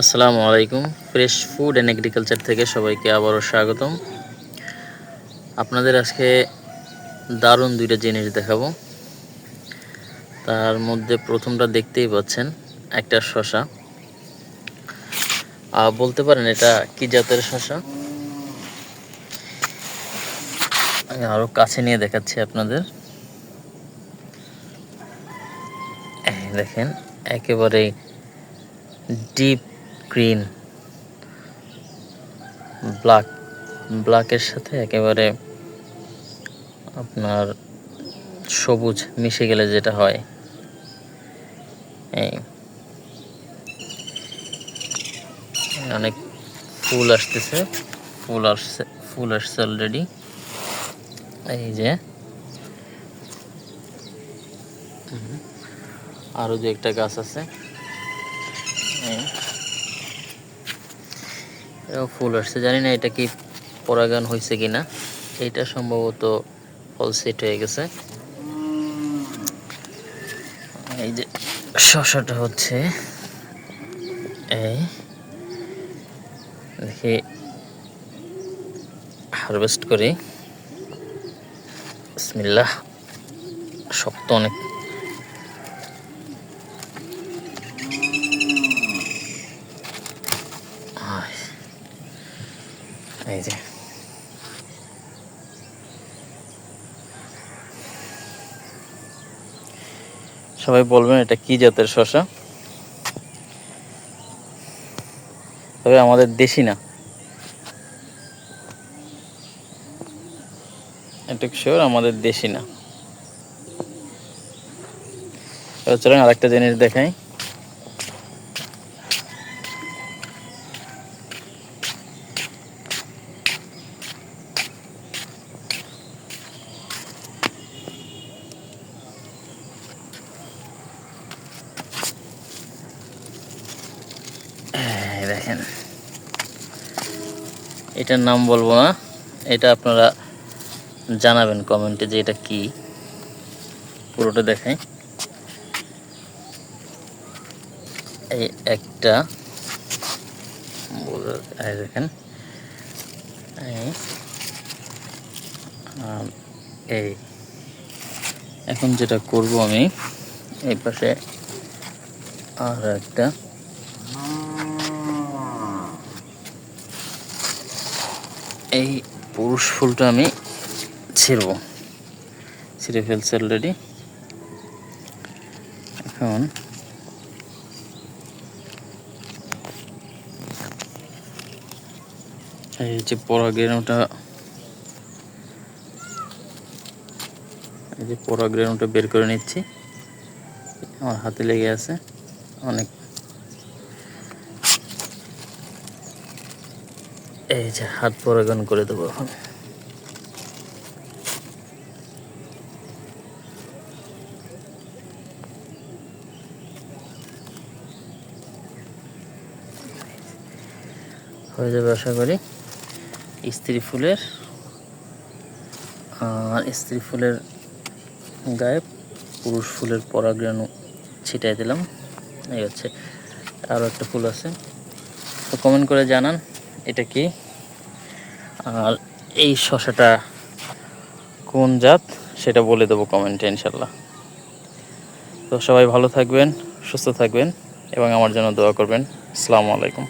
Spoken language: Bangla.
আসসালামু আলাইকুম। ফ্রেশ ফুড অ্যান্ড এগ্রিকালচার থেকে সবাইকে আবারও স্বাগতম। আপনাদের আজকে দারুণ দুইটা জিনিস দেখাবো। তার মধ্যে প্রথমটা দেখতেই পাচ্ছেন, একটা শশা আর বলতে পারেন এটা কি জাতের শশা আরও কাছে নিয়ে দেখাচ্ছি আপনাদের। দেখেন একেবারে ডিপ গ্রিন ব্ল্যাক ব্ল্যাকের সাথে একেবারে আপনার সবুজ মিশে গেলে যেটা হয়। এই। অনেক ফুল আসতেছে, ফুল আসছে ফুল আসছে অলরেডি এই যে। হুম। আরও দু একটা গাছ আছে। ফুল আসছে। জানি না এটা কি পরাগান হয়েছে কিনা। এটা সম্ভবত ফল সেট হয়ে গেছে। এই যে শশাটা হচ্ছে। এই দেখি হারভেস্ট করি। বিসমিল্লাহ, শক্ত অনেক। এই যে। সবাই বলবেন এটা কি জাতের শশা তবে আমাদের দেশি না। এটুক শিওর আমাদের দেশি না। চলেন আরেকটা জিনিস দেখাই। দেখেন। এটার নাম বলব না। এটা আপনারা জানাবেন কমেন্টে যে এটা কি। পুরোটা দেখাই। এই একটা। দেখেন। এই। এখন যেটা করব আমি, এই পাশে আর একটা। এই পুরুষ ফুলটা আমি ছিড়ব। ছিঁড়ে ফেলছি অলরেডি এখন এই যে পরাগরেণুটা এই যে পরাগরেণুটা বের করে নিচ্ছি। আমার হাতে লেগে আছে। অনেক এই যে, হাত পরাগন করে দেবো এখন। হয়ে যাবে আশা করি। স্ত্রী ফুলের, আর স্ত্রী ফুলের গায়ে পুরুষ ফুলের পরাগরেণু ছিটাই দিলাম। এই হচ্ছে আরও একটা ফুল আছে। তো কমেন্ট করে জানান এটা কি? আর এই শশাটা কোন জাত? সেটা বলে দেবো কমেন্টে ইনশাল্লাহ তো সবাই ভালো থাকবেন, সুস্থ থাকবেন এবং আমার জন্য দোয়া করবেন। আসসালামু আলাইকুম।